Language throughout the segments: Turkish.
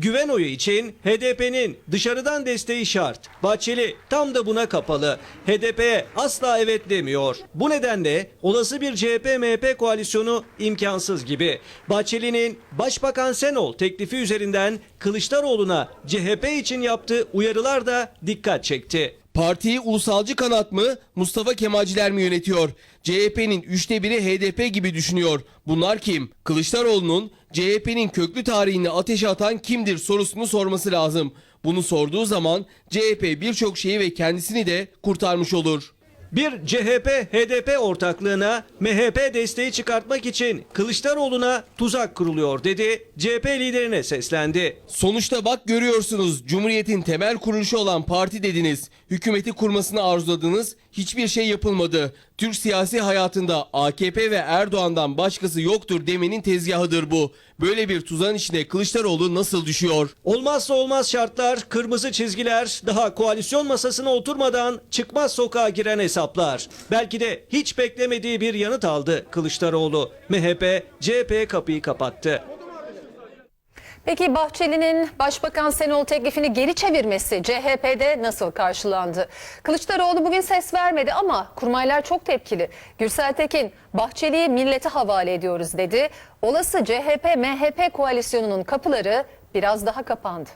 güven oyu için HDP'nin dışarıdan desteği şart. Bahçeli tam da buna kapalı. HDP'ye asla evet demiyor. Bu nedenle olası bir CHP-MHP koalisyonu imkansız gibi. Bahçeli'nin Başbakan sen ol teklifi üzerinden Kılıçdaroğlu'na CHP için yaptığı uyarılar da dikkat çekti. Partiyi ulusalcı kanat mı, Mustafa Kemalciler mi yönetiyor? CHP'nin üçte biri HDP gibi düşünüyor. Bunlar kim? Kılıçdaroğlu'nun CHP'nin köklü tarihini ateşe atan kimdir sorusunu sorması lazım. Bunu sorduğu zaman CHP birçok şeyi ve kendisini de kurtarmış olur. Bir CHP-HDP ortaklığına MHP desteği çıkartmak için Kılıçdaroğlu'na tuzak kuruluyor dedi. CHP liderine seslendi. Sonuçta bak görüyorsunuz Cumhuriyet'in temel kuruluşu olan parti dediniz. Hükümeti kurmasını arzuladınız. Hiçbir şey yapılmadı. Türk siyasi hayatında AKP ve Erdoğan'dan başkası yoktur demenin tezgahıdır bu. Böyle bir tuzağın içine Kılıçdaroğlu nasıl düşüyor? Olmazsa olmaz şartlar, kırmızı çizgiler, daha koalisyon masasına oturmadan çıkmaz sokağa giren hesaplar. Belki de hiç beklemediği bir yanıt aldı Kılıçdaroğlu. MHP, CHP kapıyı kapattı. Peki Bahçeli'nin Başbakan Senol teklifini geri çevirmesi CHP'de nasıl karşılandı? Kılıçdaroğlu bugün ses vermedi ama kurmaylar çok tepkili. Gürsel Tekin, Bahçeli'yi millete havale ediyoruz dedi. Olası CHP-MHP koalisyonunun kapıları biraz daha kapandı.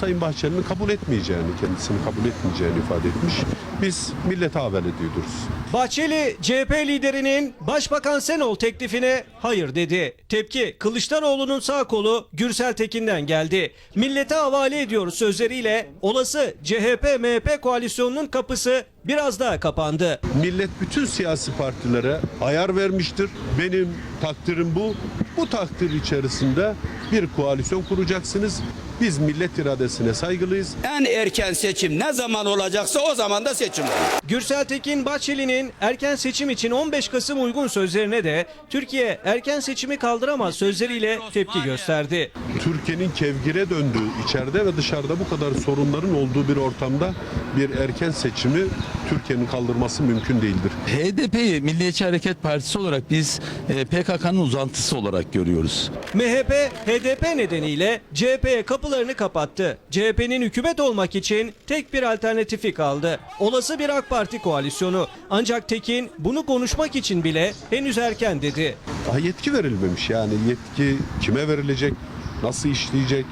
Sayın Bahçeli'nin kabul etmeyeceğini, kendisini kabul etmeyeceğini ifade etmiş. Biz millete haber ediyoruz. Bahçeli, CHP liderinin Başbakan sen ol teklifine hayır dedi. Tepki Kılıçdaroğlu'nun sağ kolu Gürsel Tekin'den geldi. Millete havale ediyoruz sözleriyle olası CHP-MHP koalisyonunun kapısı biraz daha kapandı. Millet bütün siyasi partilere ayar vermiştir. Benim takdirim bu. Bu takdir içerisinde bir koalisyon kuracaksınız. Biz millet iradesine saygılıyız. En erken seçim ne zaman olacaksa o zaman da seçim olur. Gürsel Tekin Bahçeli'nin erken seçim için 15 Kasım uygun sözlerine de Türkiye erken seçimi kaldıramaz sözleriyle tepki gösterdi. Türkiye'nin kevgire döndüğü, içeride ve dışarıda bu kadar sorunların olduğu bir ortamda bir erken seçimi Türkiye'nin kaldırması mümkün değildir. HDP'yi Milliyetçi Hareket Partisi olarak biz e, PKK'nın uzantısı olarak görüyoruz. MHP, HDP nedeniyle CHP'ye kapılarını kapattı. CHP'nin hükümet olmak için tek bir alternatifi kaldı. Olası bir AK Parti koalisyonu. Ancak Tekin bunu konuşmak için bile henüz erken dedi. Daha yetki verilmemiş yani yetki kime verilecek, nasıl işleyecek,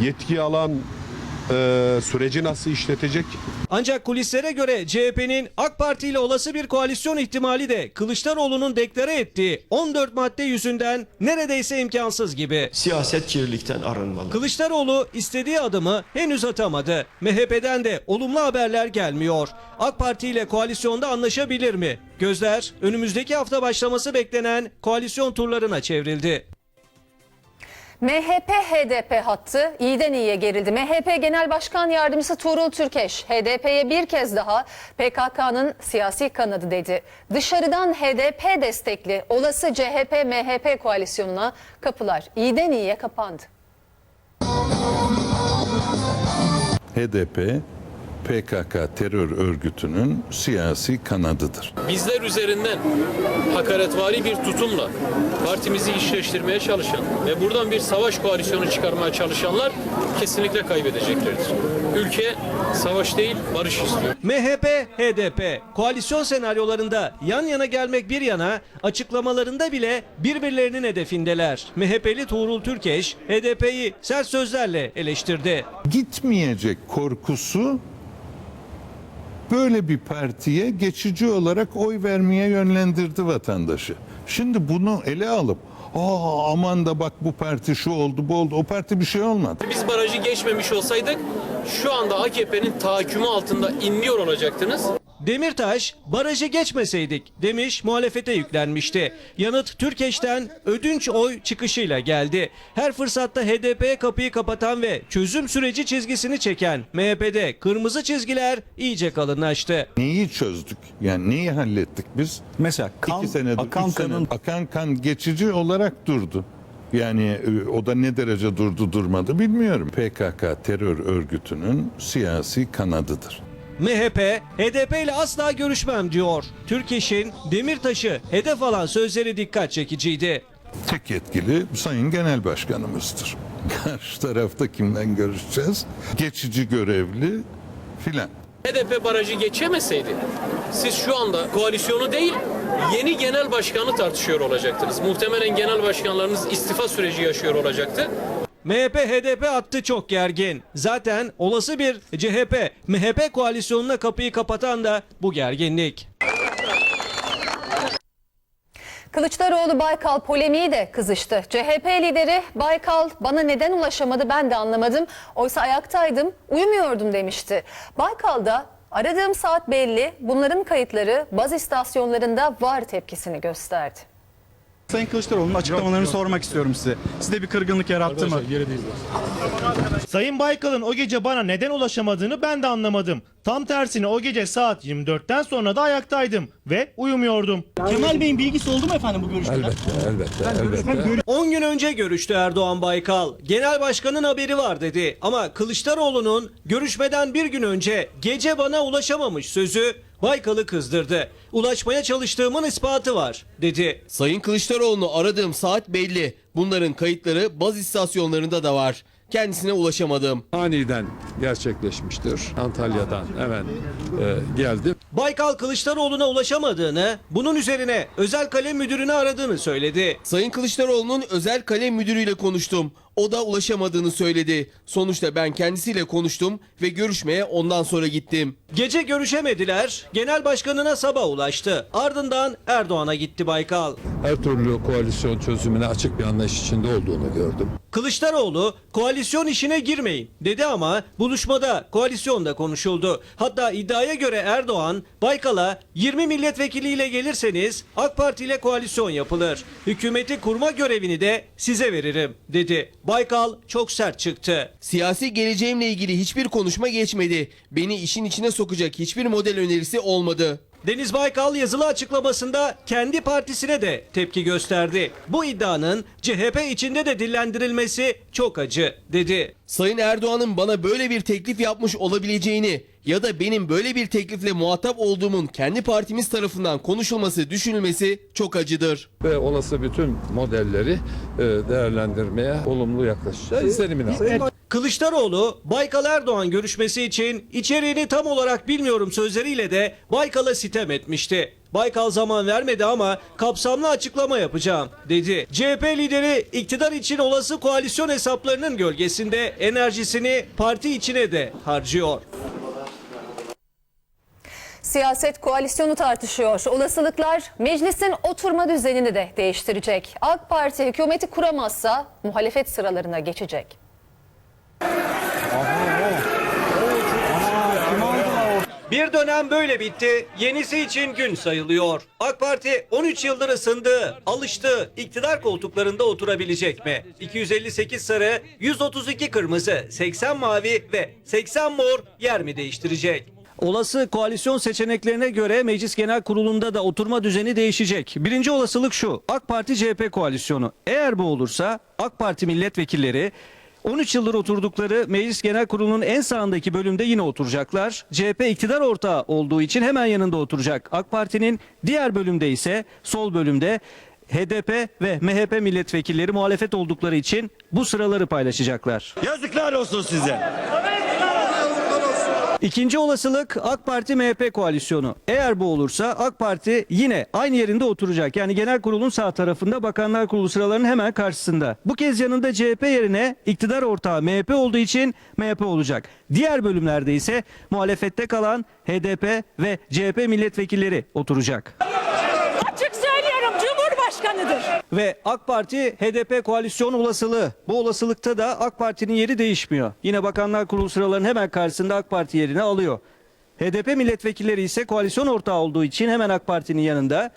yetki alan e, süreci nasıl işletecek Ancak kulislere göre CHP'nin AK Parti ile olası bir koalisyon ihtimali de Kılıçdaroğlu'nun deklare ettiği 14 madde yüzünden neredeyse imkansız gibi. siyaset kirlilikten arınmalı. Kılıçdaroğlu istediği adımı henüz atamadı. MHP'den de olumlu haberler gelmiyor. AK Parti ile koalisyonda anlaşabilir mi? Gözler önümüzdeki hafta başlaması beklenen koalisyon turlarına çevrildi. MHP-HDP hattı iyiden iyiye gerildi. MHP Genel Başkan Yardımcısı Tuğrul Türkeş, HDP'ye bir kez daha PKK'nın siyasi kanadı dedi. Dışarıdan HDP destekli olası CHP-MHP koalisyonuna kapılar iyiden iyiye kapandı. HDP PKK terör örgütünün siyasi kanadıdır. bizler üzerinden hakaretvari bir tutumla partimizi işleştirmeye çalışan ve buradan bir savaş koalisyonu çıkarmaya çalışanlar kesinlikle kaybedeceklerdir. Ülke savaş değil barış istiyor. MHP, HDP koalisyon senaryolarında yan yana gelmek bir yana açıklamalarında bile birbirlerinin hedefindeler. MHP'li Tuğrul Türkeş HDP'yi sert sözlerle eleştirdi. Gitmeyecek korkusu böyle bir partiye geçici olarak oy vermeye yönlendirdi vatandaşı. Şimdi bunu ele alıp Aa aman da bak bu parti şu oldu bu oldu. O parti bir şey olmadı. Biz barajı geçmemiş olsaydık şu anda AKP'nin tahakkümü altında inliyor olacaktınız. Demirtaş barajı geçmeseydik demiş muhalefete yüklenmişti. Yanıt Türkeş'ten ödünç oy çıkışıyla geldi. Her fırsatta HDP'ye kapıyı kapatan ve çözüm süreci çizgisini çeken MHP'de kırmızı çizgiler iyice kalınlaştı. Neyi çözdük? Yani neyi hallettik biz? Mesela kan, İki senedir, akan kanın akan kan geçici olarak durdu. Yani e, o da ne derece durdu durmadı bilmiyorum. PKK terör örgütünün siyasi kanadıdır. MHP, HDP ile asla görüşmem diyor. Türkeş'in Demirtaş'ı hedef alan sözleri dikkat çekiciydi. Tek yetkili Sayın Genel Başkanımızdır. Karşı tarafta kimden görüşeceğiz? Geçici görevli filan. HDP barajı geçemeseydi siz şu anda koalisyonu değil yeni genel başkanı tartışıyor olacaktınız. Muhtemelen genel başkanlarınız istifa süreci yaşıyor olacaktı. MHP HDP attı çok gergin. Zaten olası bir CHP MHP koalisyonuna kapıyı kapatan da bu gerginlik. Kılıçdaroğlu Baykal polemiği de kızıştı. CHP lideri Baykal bana neden ulaşamadı ben de anlamadım. Oysa ayaktaydım, uyumuyordum demişti. Baykal da aradığım saat belli, bunların kayıtları baz istasyonlarında var tepkisini gösterdi. Sayın Kılıçdaroğlu'nun açıklamalarını sormak istiyorum size. Sizde bir kırgınlık yarattı mı? Sayın Baykal'ın o gece bana neden ulaşamadığını ben de anlamadım. Tam tersine o gece saat 24'ten sonra da ayaktaydım ve uyumuyordum. Kemal Bey'in bilgisi oldu mu efendim bu görüşmeden? 10 gün önce görüştü Erdoğan Baykal. Genel başkanın haberi var dedi. Ama Kılıçdaroğlu'nun görüşmeden bir gün önce gece bana ulaşamamış sözü Baykal'ı kızdırdı. Ulaşmaya çalıştığımın ispatı var dedi. Sayın Kılıçdaroğlu'nu aradığım saat belli. Bunların kayıtları baz istasyonlarında da var. Kendisine ulaşamadım. Aniden gerçekleşmiştir. Antalya'dan hemen e, geldi. Baykal Kılıçdaroğlu'na ulaşamadığını, bunun üzerine özel kalem müdürünü aradığını söyledi. Sayın Kılıçdaroğlu'nun özel kalem müdürüyle konuştum. O da ulaşamadığını söyledi. Sonuçta ben kendisiyle konuştum ve görüşmeye ondan sonra gittim. Gece görüşemediler. Genel başkanına sabah ulaştı. Ardından Erdoğan'a gitti Baykal. Her türlü koalisyon çözümüne açık bir anlayış içinde olduğunu gördüm. Kılıçdaroğlu koalisyon işine girmeyin dedi ama buluşmada koalisyonda konuşuldu. Hatta iddiaya göre Erdoğan Baykal'a 20 milletvekiliyle gelirseniz AK Parti ile koalisyon yapılır. Hükümeti kurma görevini de size veririm dedi. Baykal çok sert çıktı. Siyasi geleceğimle ilgili hiçbir konuşma geçmedi. Beni işin içine sokacak hiçbir model önerisi olmadı. Deniz Baykal yazılı açıklamasında kendi partisine de tepki gösterdi. Bu iddianın CHP içinde de dillendirilmesi çok acı dedi. Sayın Erdoğan'ın bana böyle bir teklif yapmış olabileceğini ya da benim böyle bir teklifle muhatap olduğumun kendi partimiz tarafından konuşulması, düşünülmesi çok acıdır. Ve olası bütün modelleri e, değerlendirmeye olumlu yaklaşacağı izlenimini aldım. Kılıçdaroğlu Baykal Erdoğan görüşmesi için içeriğini tam olarak bilmiyorum sözleriyle de Baykal'a sitem etmişti. Baykal zaman vermedi ama kapsamlı açıklama yapacağım dedi. CHP lideri iktidar için olası koalisyon hesaplarının gölgesinde enerjisini parti içine de harcıyor. Siyaset koalisyonu tartışıyor. Olasılıklar meclisin oturma düzenini de değiştirecek. AK Parti hükümeti kuramazsa muhalefet sıralarına geçecek. Bir dönem böyle bitti. Yenisi için gün sayılıyor. AK Parti 13 yıldır ısındı, alıştı. İktidar koltuklarında oturabilecek mi? 258 sarı, 132 kırmızı, 80 mavi ve 80 mor yer mi değiştirecek? Olası koalisyon seçeneklerine göre Meclis Genel Kurulu'nda da oturma düzeni değişecek. Birinci olasılık şu. AK Parti CHP koalisyonu. Eğer bu olursa AK Parti milletvekilleri 13 yıldır oturdukları Meclis Genel Kurulu'nun en sağındaki bölümde yine oturacaklar. CHP iktidar ortağı olduğu için hemen yanında oturacak. AK Parti'nin diğer bölümde ise sol bölümde HDP ve MHP milletvekilleri muhalefet oldukları için bu sıraları paylaşacaklar. Yazıklar olsun size. İkinci olasılık AK Parti MHP koalisyonu. Eğer bu olursa AK Parti yine aynı yerinde oturacak. Yani genel kurulun sağ tarafında Bakanlar Kurulu sıralarının hemen karşısında. Bu kez yanında CHP yerine iktidar ortağı MHP olduğu için MHP olacak. Diğer bölümlerde ise muhalefette kalan HDP ve CHP milletvekilleri oturacak. Ve AK Parti HDP koalisyon olasılığı. Bu olasılıkta da AK Parti'nin yeri değişmiyor. Yine Bakanlar Kurulu sıralarının hemen karşısında AK Parti yerini alıyor. HDP milletvekilleri ise koalisyon ortağı olduğu için hemen AK Parti'nin yanında.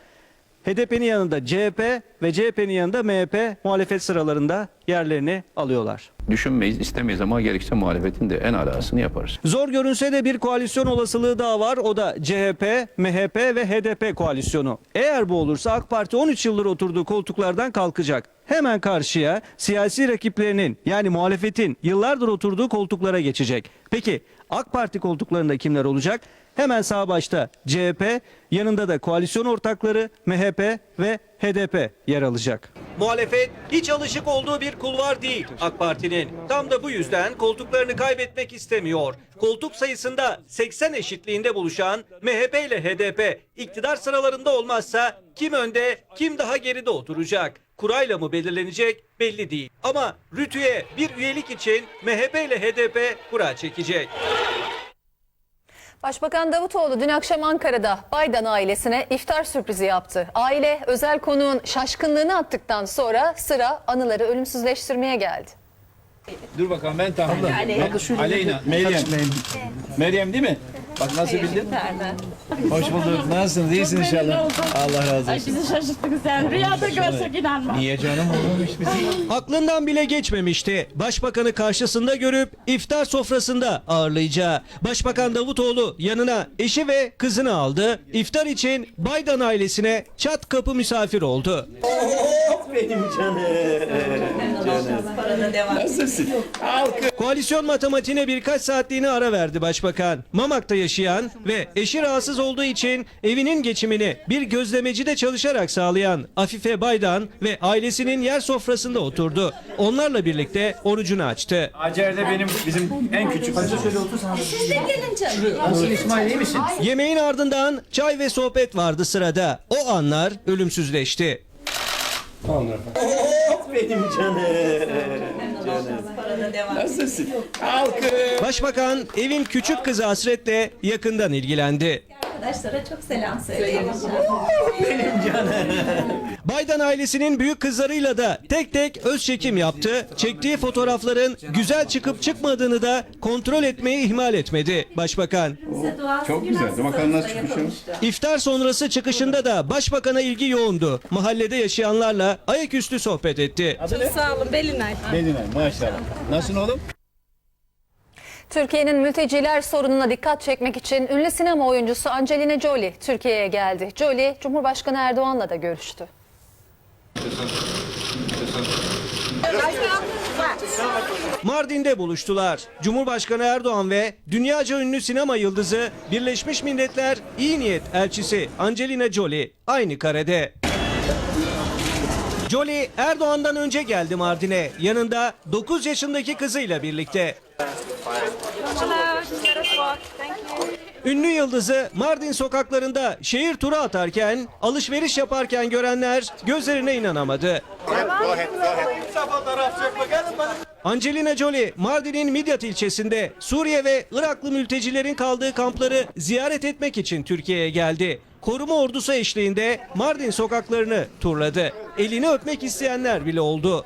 HDP'nin yanında CHP ve CHP'nin yanında MHP muhalefet sıralarında yerlerini alıyorlar. Düşünmeyiz, istemeyiz ama gerekirse muhalefetin de en alasını yaparız. Zor görünse de bir koalisyon olasılığı daha var. O da CHP, MHP ve HDP koalisyonu. Eğer bu olursa AK Parti 13 yıldır oturduğu koltuklardan kalkacak. Hemen karşıya siyasi rakiplerinin yani muhalefetin yıllardır oturduğu koltuklara geçecek. Peki AK Parti koltuklarında kimler olacak? Hemen sağ başta CHP, yanında da koalisyon ortakları MHP ve HDP yer alacak. Muhalefet hiç alışık olduğu bir kulvar değil AK Parti'nin. Tam da bu yüzden koltuklarını kaybetmek istemiyor. Koltuk sayısında 80 eşitliğinde buluşan MHP ile HDP iktidar sıralarında olmazsa kim önde kim daha geride oturacak? Kurayla mı belirlenecek belli değil. Ama Rütü'ye bir üyelik için MHP ile HDP kura çekecek. Başbakan Davutoğlu dün akşam Ankara'da Baydan ailesine iftar sürprizi yaptı. Aile özel konuğun şaşkınlığını attıktan sonra sıra anıları ölümsüzleştirmeye geldi. Dur bakalım ben tahmin edeyim. Aleyna. Meryem. Meryem değil mi? Bak nasıl bildin? Hoş bulduk. Nasılsınız? İyisin inşallah. Allah razı olsun. Bizi şaşırttın sen. Rüyada görsek inanma. Niye canım olmamış bizi? Aklından bile geçmemişti. Başbakanı karşısında görüp iftar sofrasında ağırlayacağı. Başbakan Davutoğlu yanına eşi ve kızını aldı. İftar için Baydan ailesine çat kapı misafir oldu. Koalisyon matematiğine birkaç saatliğine ara verdi başbakan. Mamak'ta yaşayan ve eşi rahatsız olduğu için evinin geçimini bir gözlemecide çalışarak sağlayan Afife Baydan ve ailesinin yer sofrasında oturdu. Onlarla birlikte orucunu açtı. Hacer de benim bizim en küçük kızım. Yemeğin ardından çay ve sohbet vardı sırada. O anlar ölümsüzleşti. Nasılsın? Alkış. Başbakan evin küçük kızı Hasret'le yakından ilgilendi. Arkadaşlara çok selam söyleyin. Baydan ailesinin büyük kızlarıyla da tek tek öz çekim yaptı. Çektiği fotoğrafların güzel çıkıp çıkmadığını da kontrol etmeyi ihmal etmedi başbakan. Çok güzel. Bakalım nasıl çıkmışım. İftar sonrası çıkışında da başbakana ilgi yoğundu. Mahallede yaşayanlarla ayaküstü sohbet etti. Sağ olun Belinay. Medine maşallah. Nasılsın oğlum? Türkiye'nin mülteciler sorununa dikkat çekmek için ünlü sinema oyuncusu Angelina Jolie Türkiye'ye geldi. Jolie, Cumhurbaşkanı Erdoğan'la da görüştü. Mardin'de buluştular. Cumhurbaşkanı Erdoğan ve dünyaca ünlü sinema yıldızı Birleşmiş Milletler İyi Niyet Elçisi Angelina Jolie aynı karede. Jolie Erdoğan'dan önce geldi Mardin'e. Yanında 9 yaşındaki kızıyla birlikte. Ünlü yıldızı Mardin sokaklarında şehir turu atarken, alışveriş yaparken görenler gözlerine inanamadı. Angelina Jolie, Mardin'in Midyat ilçesinde Suriye ve Iraklı mültecilerin kaldığı kampları ziyaret etmek için Türkiye'ye geldi. Koruma ordusu eşliğinde Mardin sokaklarını turladı. Elini öpmek isteyenler bile oldu.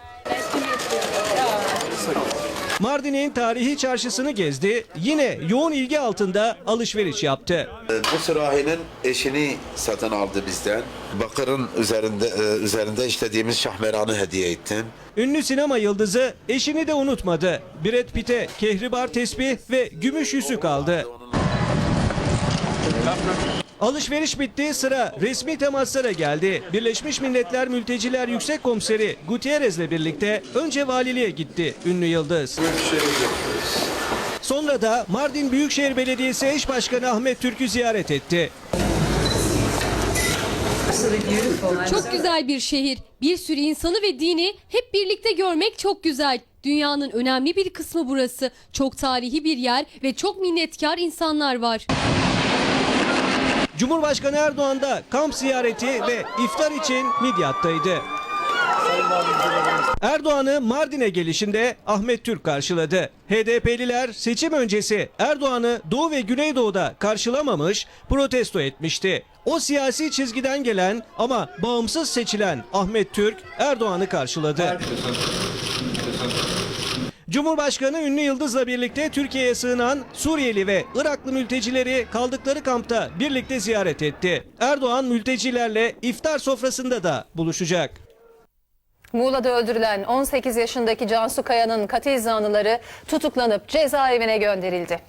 Mardin'in tarihi çarşısını gezdi. Yine yoğun ilgi altında alışveriş yaptı. Bu sürahinin eşini satın aldı bizden. Bakırın üzerinde e, üzerinde işlediğimiz şahmeranı hediye ettim. Ünlü sinema yıldızı eşini de unutmadı. Brad Pitt'e kehribar tesbih ve gümüş yüzük aldı. Alışveriş bitti sıra resmi temaslara geldi. Birleşmiş Milletler Mülteciler Yüksek Komiseri Gutierrez'le birlikte önce valiliğe gitti ünlü yıldız. Sonra da Mardin Büyükşehir Belediyesi Eş Başkanı Ahmet Türk'ü ziyaret etti. Çok güzel bir şehir. Bir sürü insanı ve dini hep birlikte görmek çok güzel. Dünyanın önemli bir kısmı burası. Çok tarihi bir yer ve çok minnetkar insanlar var. Cumhurbaşkanı Erdoğan da kamp ziyareti ve iftar için Midyat'taydı. Erdoğan'ı Mardin'e gelişinde Ahmet Türk karşıladı. HDP'liler seçim öncesi Erdoğan'ı Doğu ve Güneydoğu'da karşılamamış, protesto etmişti. O siyasi çizgiden gelen ama bağımsız seçilen Ahmet Türk Erdoğan'ı karşıladı. Cumhurbaşkanı Ünlü Yıldız'la birlikte Türkiye'ye sığınan Suriyeli ve Iraklı mültecileri kaldıkları kampta birlikte ziyaret etti. Erdoğan mültecilerle iftar sofrasında da buluşacak. Muğla'da öldürülen 18 yaşındaki Cansu Kaya'nın katil zanlıları tutuklanıp cezaevine gönderildi.